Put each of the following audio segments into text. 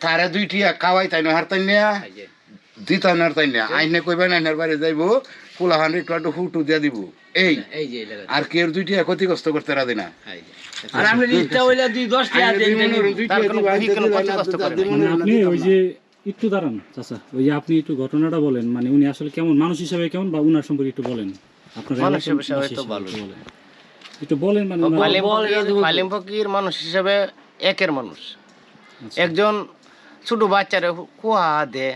তারে দুইটি খাওয়াই তাই না হারতাই না দিতা নারতাই না আইনে কইবেন আইনের বাড়ি যাইবো। পোলাহান একটু একটু ফুটু দিয়ে দিব। এই। আর কেউ দুইটি ক্ষতিগ্রস্ত করতে রাজি না আর আপনি ইচ্ছা হইলে দুই দশ আপনি ওই যে একটু দাঁড়ান চাচা ওই যে আপনি একটু ঘটনাটা বলেন মানে উনি আসলে কেমন মানুষ হিসাবে কেমন বা উনার সম্পর্কে একটু বলেন? আপনার মানুষ হিসেবে তো ভালো। বলেন। একটু বলেন মানে বল, ফকির- মানুষ হিসেবে একের মানুষ। একজন ছোট বাচ্চারে কুয়া দে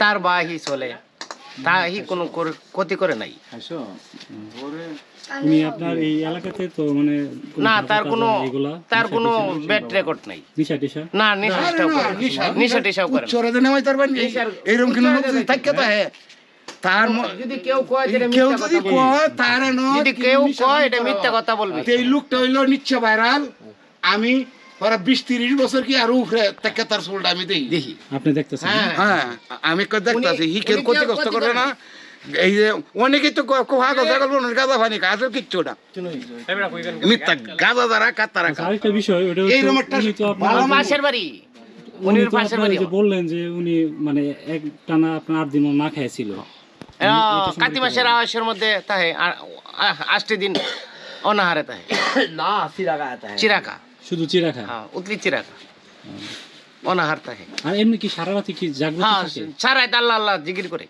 তার বাহি চলে তা হি কোনো ক্ষতি করে নাই। আপনার এই এলাকাতে তো মানে না গাঁজা তার কোনো টাজা এগুলা তার কোনো ব্যাড রেকর্ড নাই। নেশা টেশা না নেশা টেশাও করে না। করে না। দেনে হই তার বাড়ি এরকম কিন্তু লোক থাকে তো হ্যাঁ। তার যদি কেউ কয় এটা কেউ মিথ্যা যদি কথা বলবে, কয় তার যদি কেউ কয় এটা মিথ্যা কথা বলবি। এই লোকটা হইল নিচ্ছে ভাইরাল আমি ওরা বিশ তিরিশ বছর কি আর উপরে তাকে তার চুলটা আমি দেখি? দেখি। আপনি দেখতেছেন হ্যাঁ। আমি কই দেখতাছি উনি- হিকের উনি করে না? এই যে অনেকেই তো কোহা কথা গল্প গাঁদা পানি খায় কিচ্ছু না। মিথ্যা গাঁদা দ্বারা কাতারা আরেকটা বিষয় ওটা হচ্ছে এইরকম একটা উনি তো আপনার ভালো পাশের বাড়ি। উনি পাশের বাড়ি। বললেন যে উনি মানে এক টানা আপনার আট দিন না খাইছিল। কাতি মাসের মধ্যে তাহে আষ্টে দিন অনাহারে তাহে। না হ্যাঁ চিরাকা শুধু চিরা খায় হ্যাঁ উতলি অনাহার তাহে আর এমনি কি সারা রাতে কি জাগ্রত হ্যাঁ থাকে? সারাই আল্লাহ আল্লাহ জিগির করে।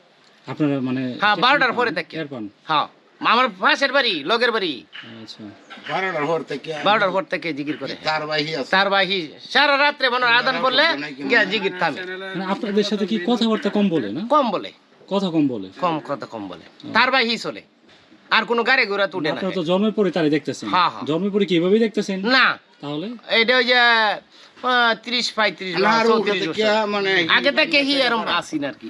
আপনারা মানে হ্যাঁ, টের বারোটার পান? পরে থাকে। পান? হ্যাঁ আমার পাশের বাড়ি লগের বাড়ি। আচ্ছা। বারোটার পর থেকে বারোটার পর থেকে জিগির করে। তার বাহি আছে। তার বাহি সারা রাত্রে মনে আদান করলে গিয়া জিগির থামে। মানে আপনাদের সাথে কি কথাবার্তা কম বলে না? কম বলে। কথা কম বলে। কম কথা কম বলে। তার বাহি চলে। আর কোনো গাড়ি ঘোড়া তুলে না তো জন্মের পরে তারে দেখতেছেন। হ্যাঁ, হ্যাঁ। জন্মের পরে কি এভাবেই দেখতেছেন? না। তাহলে? এটা ওই যে তিরিশ ত্রিশ পঁয়ত্রিশ মানে আগে থেকে হি এরম আর কি।